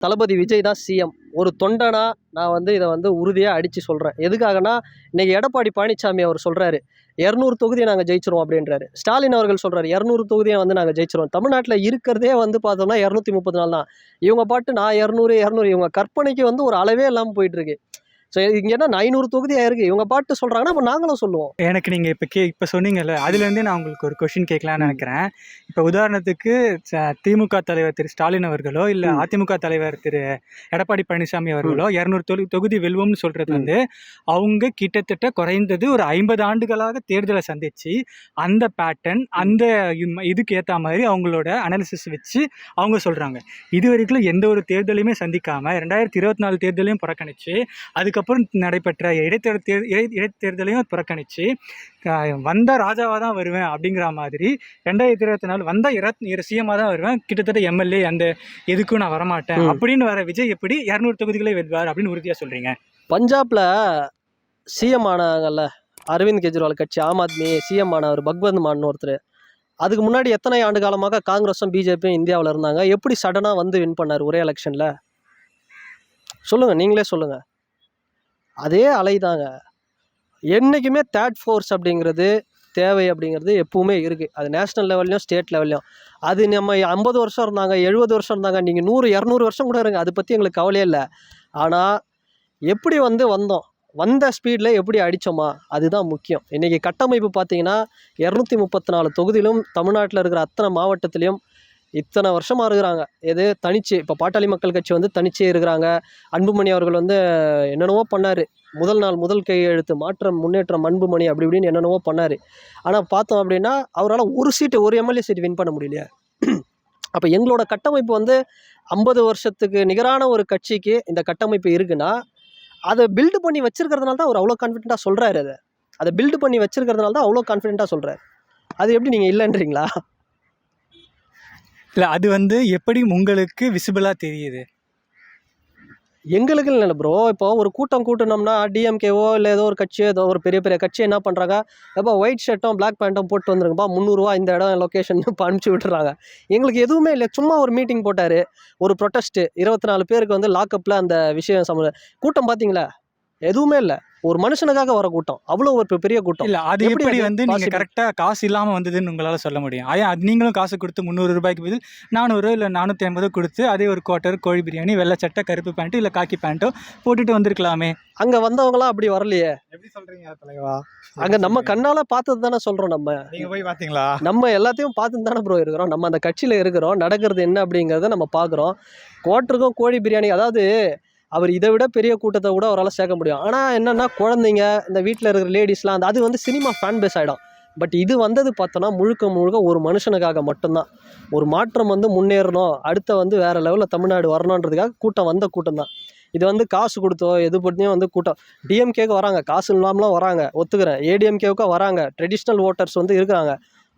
தளபதி விஜய் தான் சிஎம் ஒரு தொண்டனா நான் வந்து இதை வந்து உறுதியாக அடித்து சொல்கிறேன் எதுக்காகனா இன்றைக்கி எடப்பாடி பழனிசாமி அவர் சொல்கிறாரு இரநூறு தொகுதியை நாங்கள் ஜெயிச்சிருவோம் அப்படின்றாரு. ஸ்டாலின் அவர்கள் சொல்கிறாரு இரநூறு தொகுதியை வந்து நாங்கள் ஜெயிச்சிருவோம். தமிழ்நாட்டில் இருக்கிறதே வந்து பார்த்தோம்னா இரநூத்தி முப்பத்தி நாள் தான். இவங்க பாட்டு நான் இரநூறு இரநூறு இவங்க கற்பனைக்கு வந்து ஒரு அளவே இல்லாமல் போயிட்டுருக்கு ஸோ இங்கே என்ன ஐநூறு தொகுதி ஆயிருக்கு இவங்க பாட்டு சொல்கிறாங்கன்னா அப்போ நாங்களும் சொல்லுவோம். எனக்கு நீங்கள் இப்போ கே இப்போ சொன்னீங்கல்ல அதுலேருந்தே நான் உங்களுக்கு ஒரு கொஷின் கேட்கலான்னு நினைக்கிறேன். இப்போ உதாரணத்துக்கு திமுக தலைவர் திரு ஸ்டாலின் அவர்களோ இல்லை. அதிமுக தலைவர் திரு எடப்பாடி பழனிசாமி அவர்களோ இரநூறு தொகு தொகுதி வெல்வோம்னு சொல்கிறது. வந்து அவங்க கிட்டத்தட்ட குறைந்தது ஒரு ஐம்பது ஆண்டுகளாக தேர்தலை சந்திச்சு அந்த பேட்டர்ன் அந்த இதுக்கு ஏற்ற மாதிரி அவங்களோட அனாலிசிஸ் வச்சு அவங்க சொல்கிறாங்க இது வரைக்கும் எந்த ஒரு தேர்தலையுமே சந்திக்காமல் ரெண்டாயிரத்தி இருபத்தி நாலு தேர்தலையும் புறக்கணிச்சு அதுக்கப்புறம் நடைபெற்ற இடைத்தேர்தல் தேர் இடை இடைத்தேர்தலையும் புறக்கணிச்சு க- வந்தா ராஜாவாக தான் வருவேன் அப்படிங்கிற மாதிரி ரெண்டாயிரத்தி இருபத்தி நாலு வந்தால் இருபத்தி சிஎம்மாக தான் வருவேன். கிட்டத்தட்ட எம்எல்ஏ அந்த எதுக்கும் நான் வரமாட்டேன். அப்படின்னு வர விஜய் எப்படி இரநூறு தொகுதிகளை வெல்வார் அப்படின்னு உறுதியாக சொல்கிறீங்க பஞ்சாப்ல சிஎம் ஆனாங்கல்ல அரவிந்த் கெஜ்ரிவால் கட்சி ஆம் ஆத்மி சிஎம் ஆனவர் பக்வந்த் மான் ஒருத்தர். அதுக்கு முன்னாடி எத்தனை ஆண்டு காலமாக காங்கிரஸும் பிஜேபியும் இந்தியாவில் இருந்தாங்க? எப்படி சடனாக வந்து வின் பண்ணார் ஒரே எலெக்ஷனில் சொல்லுங்கள் நீங்களே சொல்லுங்கள் அதே அலைதாங்க. என்றைக்குமே தேர்ட் ஃபோர்ஸ் அப்படிங்கிறது தேவை அப்படிங்கிறது எப்பவுமே இருக்குது அது நேஷ்னல் லெவல்லையும் ஸ்டேட் லெவல்லையும் அது நம்ம ஐம்பது வருஷம் இருந்தாங்க எழுபது வருஷம் இருந்தாங்க நீங்கள் நூறு இரநூறு வருஷம் கூட இருங்க. அதை பற்றி எங்களுக்கு கவலையே இல்லை. ஆனால் எப்படி வந்து வந்தோம்? வந்த ஸ்பீடில் எப்படி அடித்தோமா அதுதான் முக்கியம். இன்றைக்கி கட்டமைப்பு பார்த்தீங்கன்னா இரநூத்தி முப்பத்தி நாலு தொகுதியிலும் தமிழ்நாட்டில் இருக்கிற அத்தனை மாவட்டத்திலையும் இத்தனை வருஷமாக இருக்கிறாங்க எது? தனிச்சு இப்போ பாட்டாளி மக்கள் கட்சி வந்து தனிச்சே இருக்கிறாங்க. அன்புமணி அவர்கள் வந்து என்னென்னவோ பண்ணார். முதல் நாள் முதல் கையெழுத்து மாற்றம் முன்னேற்றம் அன்புமணி அப்படி இப்படின்னு என்னென்னவோ பண்ணார். ஆனால் பார்த்தோம் அப்படின்னா அவரால் ஒரு சீட்டு ஒரு எம்எல்ஏ சீட் வின் பண்ண முடியலையா. அப்போ எங்களோட கட்டமைப்பு வந்து ஐம்பது வருஷத்துக்கு நிகரான ஒரு கட்சிக்கு இந்த கட்டமைப்பு இருக்குன்னா அதை பில்டு பண்ணி வச்சுருக்கிறதுனால தான் அவர் அவ்வளோ கான்ஃபிடென்ட்டாக சொல்கிறாரு அதை. அதை பில்டு பண்ணி வச்சுருக்கிறதுனால தான் அவ்வளோ கான்ஃபிடென்ட்டாக சொல்கிறார் அது எப்படி நீங்கள் இல்லைன்றீங்களா? இல்லை அது வந்து எப்படி உங்களுக்கு விசிபிளாக தெரியுது? எங்களுக்கு இல்லை ப்ரோ இப்போ ஒரு கூட்டம் கூட்டினோம்னா டிஎம்கேவோ இல்லை ஏதோ ஒரு கட்சியோ ஏதோ ஒரு பெரிய பெரிய கட்சி என்ன பண்ணுறாங்க எப்போ ஒயிட் ஷர்ட்டும் பிளாக் பேண்ட்டும் போட்டு வந்துருங்கப்பா முந்நூறுரூவா இந்த இடம் லொக்கேஷன் அனுப்பிச்சி விட்டுறாங்க. எங்களுக்கு எதுவுமே இல்லை. சும்மா ஒரு மீட்டிங் போட்டார். ஒரு ப்ரொட்டஸ்ட்டு இருபத்தி நாலு பேருக்கு வந்து லாக்கப்பில் அந்த விஷயம் சம்மந்த கூட்டம் பார்த்தீங்களா எதுவுமே இல்லை. ஒரு மனுஷனுக்காக வர கூட்டம். அவ்வளோ ஒரு பெரிய கூட்டம். இல்ல அது எப்படி அது வந்து நீங்க possible? கரெக்டா காசு இல்லாம வந்ததுன்னு உங்களால சொல்ல முடியும்? ஐயா அது நீங்களும் காசு கொடுத்து முந்நூறு ரூபாய்க்கு பதில் நானூறு இல்ல நானூத்தி ஐம்பது கொடுத்து அதே ஒரு குவார்ட்டர் கோழி பிரியாணி வெள்ளை சட்டை கருப்பு பேண்ட் இல்ல காக்கி பேண்ட்டோ போட்டுட்டு வந்திருக்கலாமே. அங்கே வந்தவங்களாம் அப்படி வரலையே. எப்படி சொல்றீங்க தலைவா? அங்கே நம்ம கண்ணால் பார்த்தது தானே சொல்கிறோம் நம்ம. நீங்க போய் பாத்தீங்களா நம்ம எல்லாத்தையும் பார்த்து தானே ப்ரோ இருக்கிறோம். நம்ம அந்த கட்சியில் இருக்கிறோம். நடக்கிறது என்ன அப்படிங்கிறத நம்ம பார்க்குறோம். குவாட்டருக்கும் கோழி பிரியாணி அதாவது அவர் இதை விட பெரிய கூட்டத்தை கூட அவரால் சேர்க்க முடியும். ஆனால் என்னென்னா குழந்தைங்க இந்த வீட்டில் இருக்கிற லேடிஸ்லாம் அந்த அது வந்து சினிமா ஃபேன் பேஸ் ஆகிடும் பட் இது வந்தது பார்த்தோன்னா முழுக்க முழுக்க ஒரு மனுஷனுக்காக மட்டும்தான். ஒரு மாற்றம் வந்து முன்னேறணும். அடுத்த வந்து வேறு லெவலில் தமிழ்நாடு வரணுன்றதுக்காக கூட்டம் வந்த கூட்டம் தான் இது வந்து காசு கொடுத்தோ எது பற்றியும் வந்து கூட்டம். டிஎம்கேக்கு வராங்க. காசு இல்லாமலாம் வராங்க. ஒத்துக்கிறேன். ஏடிஎம்கேவுக்கும் வராங்க. ட்ரெடிஷ்னல் ஓட்டர்ஸ் வந்து இருக்கிறாங்க.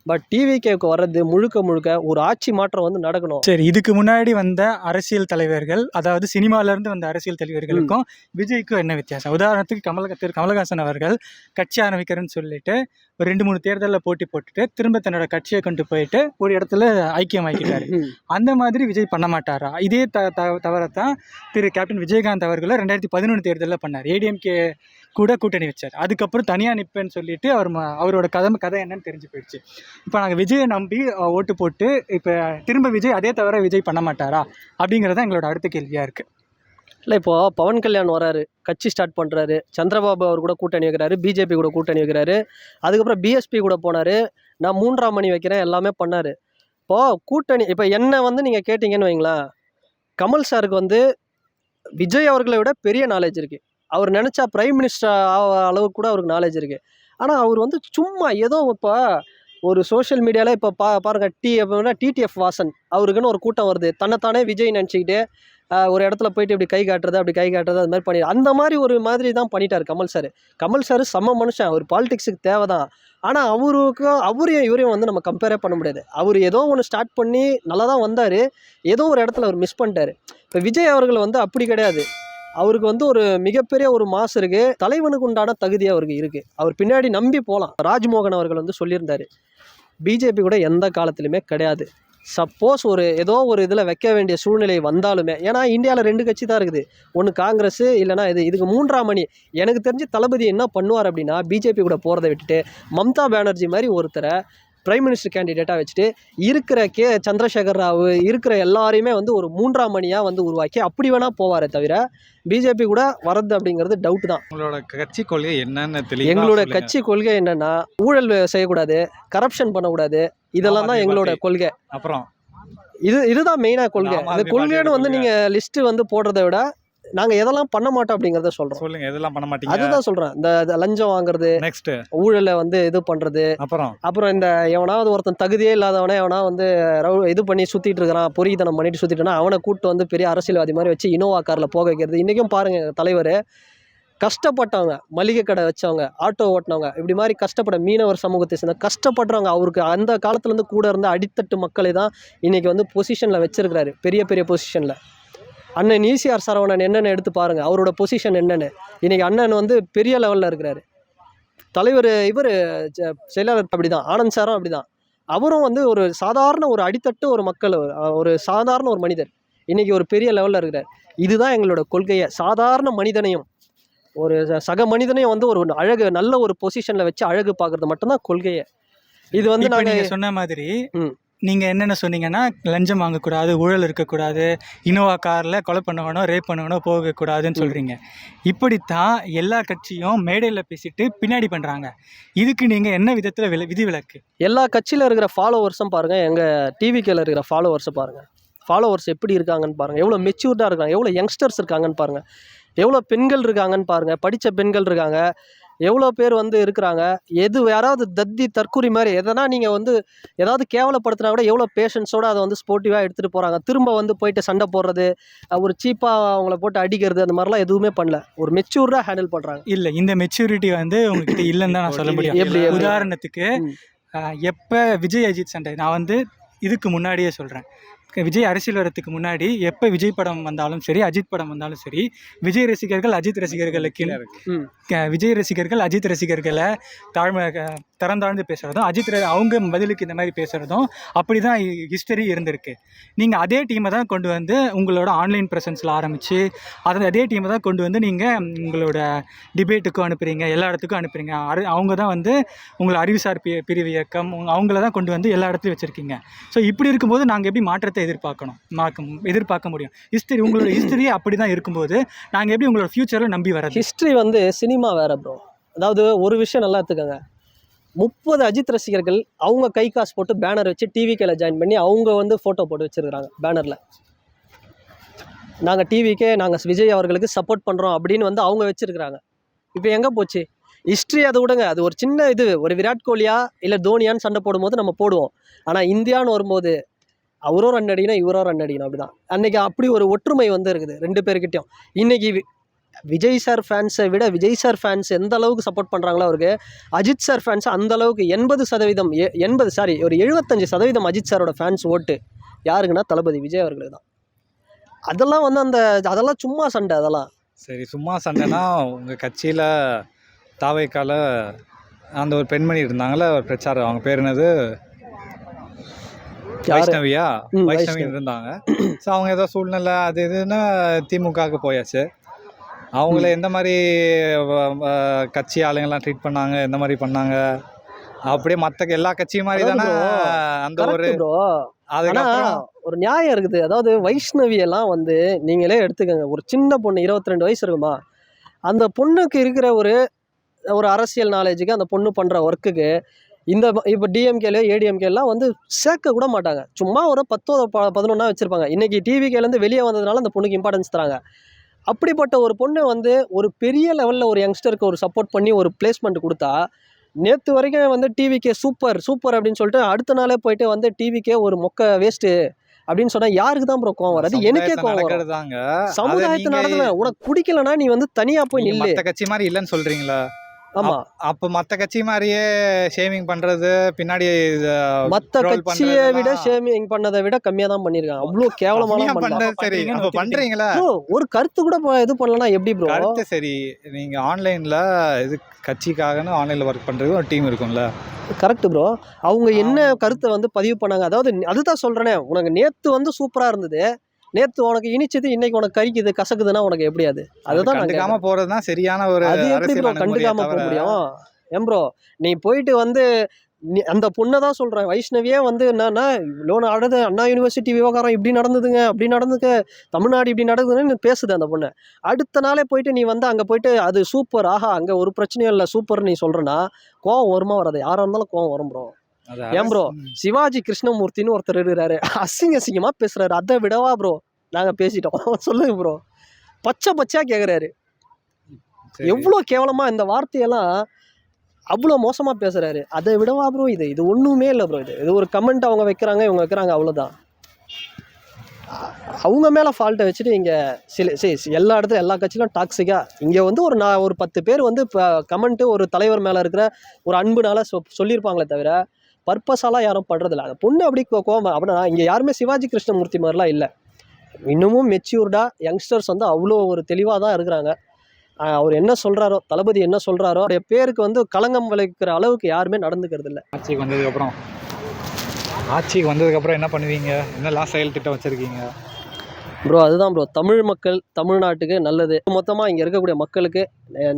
பட் டிவிகேவுக்கு வர்றது முழுக்க முழுக்க ஒரு ஆட்சி மாற்றம் வந்து நடக்கணும். சரி இதுக்கு முன்னாடி வந்த அரசியல் தலைவர்கள் அதாவது சினிமால இருந்து வந்த அரசியல் தலைவர்களுக்கும் விஜய்க்கும் என்ன வித்தியாசம்? உதாரணத்துக்கு கமல் திரு கமலஹாசன் அவர்கள் கட்சி ஆரம்பிக்கிறேன்னு சொல்லிட்டு ஒரு ரெண்டு மூணு தேர்தலில் போட்டி போட்டுட்டு திரும்ப தன்னோட கட்சியை கொண்டு போயிட்டு ஒரு இடத்துல ஐக்கியம் ஆக்கிட்டாரு. அந்த மாதிரி விஜய் பண்ண மாட்டாரா? இதே த தவறைத்தான் திரு கேப்டன் விஜயகாந்த் அவர்களும் ரெண்டாயிரத்தி பதினொன்று தேர்தலில் பண்ணார். ஏடிஎம்கே கூட கூட்டணி வச்சார். அதுக்கப்புறம் தனியாக நிற்பேன்னு சொல்லிட்டு அவர் ம- அவரோட கதை கதை என்னன்னு தெரிஞ்சு போயிடுச்சு. இப்போ நாங்கள் விஜயை நம்பி ஓட்டு போட்டு இப்போ திரும்ப விஜய் அதே தவிர விஜய் பண்ண மாட்டாரா? அப்படிங்கிறது எங்களோட அடுத்த கேள்வியாக இருக்குது இல்லை இப்போது பவன் கல்யாண் வராரு கட்சி ஸ்டார்ட் பண்ணுறாரு சந்திரபாபு அவர் கூட கூட்டணி வைக்கிறாரு பிஜேபி கூட கூட்டணி வைக்கிறாரு அதுக்கப்புறம் பிஎஸ்பி கூட போனார் நான் மூன்றாம் மணி வைக்கிறேன் எல்லாமே பண்ணார். இப்போது கூட்டணி இப்போ என்ன வந்து நீங்கள் கேட்டிங்கன்னு வைங்களேன் கமல் சாருக்கு வந்து விஜய் அவர்களை விட பெரிய நாலேஜ் இருக்குது அவர் நினச்சா பிரைம் மினிஸ்டர் அளவுக்கு கூட அவருக்கு நாலேஜ் இருக்குது ஆனால் அவர் வந்து சும்மா ஏதோ இப்போ ஒரு சோஷியல் மீடியாவில் இப்போ பா பாருங்கள் டி அப்படின்னா டிடிஎஃப் வாசன். அவருக்குன்னு ஒரு கூட்டம் வருது. தன்னைத்தானே விஜய் நினச்சிக்கிட்டு ஒரு இடத்துல போயிட்டு இப்படி கை காட்டுறது அப்படி கை காட்டுறது அது மாதிரி பண்ணி அந்த மாதிரி ஒரு மாதிரி தான் பண்ணிட்டார் கமல் சார் கமல் சார் செம்ம மனுஷன். அவர் பாலிடிக்ஸுக்கு தேவை தான். ஆனால் அவருக்கும் அவரையும் இவரையும் வந்து நம்ம கம்பேரே பண்ண முடியாது. அவர் ஏதோ ஒன்று ஸ்டார்ட் பண்ணி நல்லா தான் வந்தார். ஏதோ ஒரு இடத்துல அவர் மிஸ் பண்ணிட்டாரு. இப்போ விஜய் அவர்கள் வந்து அப்படி கிடையாது. அவருக்கு வந்து ஒரு மிகப்பெரிய ஒரு மாசு இருக்கு. தலைவனுக்கு உண்டான தகுதி அவருக்கு இருக்கு. அவர் பின்னாடி நம்பி போகலாம் ராஜ்மோகன் அவர்கள் வந்து சொல்லியிருந்தாரு. பிஜேபி கூட எந்த காலத்திலுமே கிடையாது. சப்போஸ் ஒரு ஏதோ ஒரு இதில் வைக்க வேண்டிய சூழ்நிலை வந்தாலுமே ஏன்னா இந்தியாவில் ரெண்டு கட்சி தான் இருக்குது. ஒன்று காங்கிரஸ் இல்லைனா இது இதுக்கு மூன்றாம் மணி எனக்கு தெரிஞ்சு தளபதி என்ன பண்ணுவார் அப்படின்னா பிஜேபி கூட போகிறத விட்டுட்டு மம்தா பானர்ஜி மாதிரி ஒருத்தரை பிரைம் மினிஸ்டர் கேண்டிடேட்டாக வச்சுட்டு இருக்கிற கே சந்திரசேகர் ராவ் இருக்கிற எல்லாரையுமே வந்து ஒரு மூன்றாம் மணியாக வந்து உருவாக்கி அப்படி வேணால் போவாரே தவிர பிஜேபி கூட வரது அப்படிங்கிறது டவுட் தான் உங்களோட கட்சி கொள்கை என்னன்னு தெளிவா எங்களோட. கட்சி கொள்கை என்னன்னா ஊழல் செய்யக்கூடாது கரப்ஷன் பண்ணக்கூடாது இதெல்லாம் தான் எங்களோட. கொள்கை அப்புறம் இது இதுதான் மெயினாக கொள்கை ஆத்மி கொள்கைன்னு வந்து. நீங்கள் லிஸ்ட்டு வந்து போடுறத விட நாங்கள் எதெல்லாம் பண்ண மாட்டோம் அப்படிங்கிறத சொல்கிறோம் சொல்லுங்க எதெல்லாம் பண்ண மாட்டீங்க? அதுதான் சொல்கிறேன் இந்த லஞ்சம் வாங்குறது நெக்ஸ்ட் ஊழலை வந்து இது பண்ணுறது அப்புறம்? அப்புறம் இந்த எவனாவது ஒருத்தன் தகுதியே இல்லாதவனே எவனா வந்து இது பண்ணி சுற்றிட்டு இருக்கிறான் பொறித்தனம் பண்ணிட்டு சுற்றிட்டுனா அவனை கூட்டு வந்து பெரிய அரசியல்வாதி மாதிரி வச்சு இனோவா காரில் போக வைக்கிறது. இன்றைக்கும் பாருங்கள் தலைவர் கஷ்டப்பட்டவங்க மளிகை கடை வச்சவங்க ஆட்டோ ஓட்டினவங்க இப்படி மாதிரி கஷ்டப்பட மீனவர் சமூகத்தை சேர்ந்த கஷ்டப்படுறவங்க அவருக்கு அந்த காலத்துலேருந்து கூட இருந்த அடித்தட்டு மக்களை தான் இன்றைக்கி வந்து பொசிஷனில் வச்சிருக்கிறாரு. பெரிய பெரிய பொசிஷனில் அண்ணன் ஈசிஆர் சரவணன் என்னென்னு எடுத்து பாருங்கள் அவரோட பொசிஷன் என்னென்னு. இன்றைக்கி அண்ணன் வந்து பெரிய லெவலில் இருக்கிறாரு. தலைவர் இவர் செயலாளர் அப்படி தான் ஆனந்த் சாரும் அப்படி தான் அவரும் வந்து ஒரு சாதாரண ஒரு அடித்தட்டு ஒரு மக்கள் ஒரு- சாதாரண ஒரு மனிதர். இன்றைக்கி ஒரு பெரிய லெவலில் இருக்கிறார். இதுதான் எங்களோட கொள்கையை. சாதாரண மனிதனையும் ஒரு சக மனிதனையும் வந்து ஒரு அழகு நல்ல ஒரு பொசிஷனில் வச்சு அழகு பார்க்குறது மட்டும்தான் கொள்கையே. இது வந்து நாங்கள் நீங்க சொன்ன மாதிரி நீங்கள் என்னென்ன சொன்னீங்கன்னா லஞ்சம் வாங்கக்கூடாது ஊழல் இருக்கக்கூடாது இனோவா காரில் கொலை பண்ணவனோ ரேப் வேணும் போகக்கூடாதுன்னு சொல்கிறீங்க இப்படித்தான் எல்லா கட்சியும் மேடையில் பேசிட்டு பின்னாடி பண்ணுறாங்க இதுக்கு நீங்கள் என்ன விதத்தில் வில- விதிவிலக்கு? எல்லா கட்சியில் இருக்கிற ஃபாலோவர்ஸும் பாருங்கள் எங்கள் டிவிக்கில் இருக்கிற ஃபாலோவர்ஸை பாருங்கள் ஃபாலோவர்ஸ் எப்படி இருக்காங்கன்னு பாருங்கள் எவ்வளோ மெச்சூர்டாக இருக்காங்க எவ்வளோ யங்ஸ்டர்ஸ் இருக்காங்கன்னு பாருங்கள் எவ்வளோ பெண்கள் இருக்காங்கன்னு பாருங்கள் படித்த பெண்கள் இருக்காங்க எவ்வளோ பேர் வந்து இருக்கிறாங்க? எது யாராவது தத்தி தற்குறி மாதிரி எதனா நீங்கள் வந்து ஏதாவது கேவலப்படுத்தினா கூட எவ்வளோ பேஷன்ஸோடு அதை வந்து ஸ்போர்ட்டிவாக எடுத்துகிட்டு போகிறாங்க திரும்ப வந்து போயிட்டு சண்டை போடுறது ஒரு சீப்பாக அவங்கள போட்டு அடிக்கிறது அந்த மாதிரிலாம் எதுவுமே பண்ணல. ஒரு மெச்சூர்டாக ஹேண்டில் பண்ணுறாங்க இல்ல இந்த மெச்சூரிட்டி வந்து உங்ககிட்ட இல்லைன்னு தான் நான் சொல்ல முடியும். எப்படி? உதாரணத்துக்கு எப்ப விஜய் அஜித் சண்டை? நான் வந்து இதுக்கு முன்னாடியே சொல்றேன். விஜய் அரசியல் வரத்துக்கு முன்னாடி எப்போ விஜய் படம் வந்தாலும் சரி அஜித் படம் வந்தாலும் சரி விஜய் ரசிகர்கள் அஜித் ரசிகர்களுக்கு விஜய் ரசிகர்கள் அஜித் ரசிகர்களை தாழ்மை திறந்தாழ்ந்து பேசுகிறதும் அஜித் அவங்க பதிலுக்கு இந்த மாதிரி பேசுகிறதும் அப்படி தான் ஹிஸ்டரி இருந்திருக்கு. நீங்கள் அதே டீமை தான் கொண்டு வந்து உங்களோட ஆன்லைன் ப்ரெசன்ஸில் ஆரம்பித்து அதை அதே டீமை தான் கொண்டு வந்து நீங்கள் உங்களோட டிபேட்டுக்கும் அனுப்புகிறீங்க எல்லா இடத்துக்கும் அனுப்புகிறீங்க அரு அவங்க தான் வந்து உங்களை அறிவுசார் பி பிரிவு இயக்கம் அவங்கள தான் கொண்டு வந்து எல்லா இடத்துலையும் வச்சுருக்கீங்க. ஸோ இப்படி இருக்கும்போது நாங்கள் எப்படி மாற்றத்தை எதிர்பார்க்கணும்? மாக்க எதிர்பார்க்க முடியும். ஹிஸ்டரி உங்களோட ஹிஸ்டரியே அப்படி தான் இருக்கும்போது நாங்கள் எப்படி உங்களோட ஃப்யூச்சரில் நம்பி வர ஹிஸ்ட்ரி வந்து சினிமா வேறு ப்ரோ அதாவது ஒரு விஷயம் நல்லா எடுத்துக்கோங்க. முப்பது அஜித் ரசிகர்கள் அவங்க கை காசு போட்டு பேனர் வச்சு டிவிக்கேல ஜாயின் பண்ணி அவங்க வந்து ஃபோட்டோ போட்டு வச்சிருக்காங்க பேனரில் நாங்கள் டிவிக்கே நாங்கள் விஜய் அவர்களுக்கு சப்போர்ட் பண்ணுறோம் அப்படின்னு வந்து அவங்க வச்சுருக்கிறாங்க. இப்போ எங்கே போச்சு? ஹிஸ்ட்ரி அதை விடுங்க. அது ஒரு சின்ன இது. ஒரு விராட் கோலியா இல்லை தோனியான்னு சண்டை போடும்போது நம்ம போடுவோம். ஆனால் இந்தியான்னு வரும்போது அவரோ ரன் அடிக்கணும் இவரோ ரன் அடிக்கணும் அப்படிதான். அன்னைக்கு அப்படி ஒரு ஒற்றுமை வந்து இருக்குது ரெண்டு பேர்கிட்டையும். இன்னைக்கு விஜய் சார் ஃபேன்ஸை விட விஜய் சார் ஃபேன்ஸ் எந்த அளவுக்கு சப்போர்ட் பண்ணுறாங்களோ அவருக்கு அஜித் சார் ஃபேன்ஸ் அந்த அளவுக்கு எண்பது சதவீதம் எண்பது சாரி ஒரு எழுபத்தஞ்சு சதவீதம் அஜித் சாரோட ஃபேன்ஸ் ஓட்டு யாருக்குன்னா தளபதி விஜய் அவர்களுக்கு தான். அதெல்லாம் வந்து அந்த அதெல்லாம் சும்மா சண்டை அதெல்லாம். சரி சும்மா சண்டைனா உங்க கட்சியில தாவைக்கால அந்த ஒரு பெண்மணி இருந்தாங்கல்ல ஒரு பிரச்சாரம் அவங்க பேர் என்னது? வைஷ்ணவியா? ம், வைஷ்ணவி வைஷ்ணவி. இருந்தாங்க. ஸோ அவங்க ஏதோ சூழ்நிலை அது இதுன்னு திமுகவுக்கு போயாச்சு. அவங்கள எந்த மாதிரி கட்சி ஆளுங்கெல்லாம் ட்ரீட் பண்ணாங்க எந்த மாதிரி பண்ணாங்க? அப்படியே மற்ற எல்லா கட்சியும் மாதிரி தானே அந்த ஒரு ஒரு நியாயம் இருக்குது. அதாவது வைஷ்ணவி எல்லாம் வந்து நீங்களே எடுத்துக்கோங்க. ஒரு சின்ன பொண்ணு இருபத்தி ரெண்டு வயசு இருக்குமா? அந்த பொண்ணுக்கு இருக்கிற ஒரு ஒரு அரசியல் நாலேஜுக்கு அந்த பொண்ணு பண்ணுற ஒர்க்குக்கு இந்த இப்போ டிஎம்கேல ஏடிஎம்கேலாம் வந்து சேர்க்க கூட மாட்டாங்க. சும்மா ஒரு பத்தோ பதினொன்னா வச்சுருப்பாங்க. இன்றைக்கி டிவிகேலேருந்து வெளியே வந்ததுனால அந்த பொண்ணுக்கு இம்பார்ட்டன்ஸ் தராங்க. அப்படிப்பட்ட ஒரு பொண்ணு வந்து ஒரு பெரிய லெவலில் ஒரு யங்ஸ்டருக்கு ஒரு சப்போர்ட் பண்ணி ஒரு பிளேஸ்மெண்ட் கொடுத்தா நேற்று வரைக்கும் வந்து டிவிக்கே சூப்பர் சூப்பர் அப்படின்னு சொல்லிட்டு அடுத்த நாளே போயிட்டு வந்து டிவிக்கே ஒரு மொக்க வேஸ்ட்டு அப்படின்னு சொன்னா யாருக்கு தான் ப்ரோ கோவம் வராது? எனக்கே கோவம் நடக்கிறதாங்க. சமுதாயத்தை நடத்துல உனக்கு பிடிக்கலனா நீ வந்து தனியா போய் நில்லு. கட்சி மாதிரி இல்லைன்னு சொல்றீங்களா? ஆமா. அப்போ மற்ற கட்சி மாதிரியே ஷேமிங் பண்றது பின்னாடி மத்த கட்சியை விட ஷேமிங் பண்ணதை விட கம்மியா தான் பண்ணிருக்காங்க. அவ்வளவு கேவலமான பண்றது சரி. Bro, ஒரு கருத்து கூட இது பண்ணலனா எப்படி ப்ரோ கருத்து சரி. நீங்க ஆன்லைன்ல இது கட்சிக்காகன்னு ஆன்லைன்ல ஒர்க் பண்றது ஒரு டீம் இருக்கும்ல. கரெக்ட் ப்ரோ அவங்க என்ன கருத்தை வந்து பதிவு பண்ணாங்க? அதாவது அதுதான் சொல்றேனே உனக்கு நேத்து வந்து சூப்பரா இருந்தது. நேத்து உனக்கு இனிச்சது இன்னைக்கு உனக்கு கறிக்குது கசக்குதுன்னா உனக்கு எப்படி அது? அதுதான் கண்டுக்காம போறதுதான் சரியான ஒரு அது எப்படி ப்ரோ கண்டுக்காம போக முடியும்? ஏன் ப்ரோ நீ போயிட்டு வந்து நீ- அந்த பொண்ணை தான் சொல்றேன். வைஷ்ணவியே வந்து என்னன்னா இவ்வளோ நடந்து அண்ணா யூனிவர்சிட்டி விவகாரம் இப்படி நடந்ததுங்க அப்படி நடந்துங்க தமிழ்நாடு இப்படி நடக்குதுன்னு பேசுது அந்த பொண்ணு. அடுத்த நாளே போயிட்டு நீ வந்து அங்கே போயிட்டு அது சூப்பர் ஆஹா அங்கே ஒரு பிரச்சனையும் இல்லை சூப்பர் நீ சொல்றேன்னா கோவம் வருமா வராது? யாராக இருந்தாலும் கோவம் வரும் ப்ரோ ஏன் bro? அரசு- சிவாஜி கிருஷ்ணமூர்த்தின்னு ஒருத்தர் இருக்கிறாரு. அசிங்க அசிங்கமா பேசுறாரு. அதை விடவா ப்ரோ நாங்க பேசிட்டோம். சொல்லுங்க ப்ரோ பச்சை பச்சையா கேக்குறாரு. சரி. எவ்வளோ கேவலமா இந்த வார்த்தையெல்லாம் அவ்வளோ மோசமா பேசுறாரு. அதை விடவா ப்ரோ இது? இது ஒண்ணுமே இல்லை ப்ரோ இது. இது ஒரு கமெண்ட் அவங்க வைக்கிறாங்க இவங்க வைக்கிறாங்க அவ்வளவுதான். அ- அவங்க மேல ஃபால்ட்டை வச்சுட்டு இங்க சில சரி எல்லா இடத்துல எல்லா கட்சியிலும் டாக்ஸிக்கா இங்க வந்து ஒரு நான் ஒரு பத்து பேர் வந்து இப்போ கமெண்ட் ஒரு தலைவர் மேல இருக்கிற ஒரு அன்புனால சொ சொல்லியிருப்பாங்களே தவிர பர்பஸாலாம் யாரும் படுறதில்ல. அந்த பொண்ணு அப்படி கோவம் அப்படின்னா இங்கே யாருமே சிவாஜி கிருஷ்ணமூர்த்தி மாதிரிலாம் இல்லை. இன்னமும் மெச்சூர்டாக யங்ஸ்டர்ஸ் வந்து அவ்வளோ ஒரு தெளிவாக தான் இருக்கிறாங்க. அவர் என்ன சொல்கிறாரோ தளபதி என்ன சொல்கிறாரோ அவருடைய பேருக்கு வந்து களங்கம் விளைவிக்கிற அளவுக்கு யாருமே நடந்துக்கிறது இல்ல. ஆட்சிக்கு வந்ததுக்கு அப்புறம் ஆட்சிக்கு வந்ததுக்கு அப்புறம் என்ன பண்ணுவீங்க? என்னெல்லாம் செயல் திட்டம் வச்சிருக்கீங்க? ப்ரோ அதுதான் ப்ரோ தமிழ் மக்கள் தமிழ்நாட்டுக்கு நல்லது. மொத்தமாக இங்கே இருக்கக்கூடிய மக்களுக்கு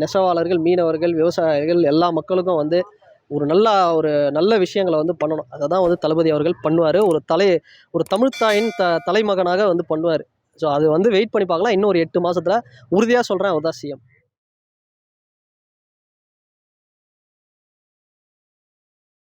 நெசவாளர்கள் மீனவர்கள் விவசாயிகள் எல்லா மக்களுக்கும் வந்து ஒரு நல்ல ஒரு நல்ல விஷயங்களை வந்து பண்ணணும். அதை தான் வந்து தளபதி அவர்கள் பண்ணுவார். ஒரு தலை ஒரு தமிழ்த்தாயின் த தலைமகனாக வந்து பண்ணுவார். ஸோ அது வந்து வெயிட் பண்ணி பார்க்கலாம். இன்னும் ஒரு எட்டு மாதத்தில் உறுதியாக சொல்கிறேன் அவர் தான் சிஎம்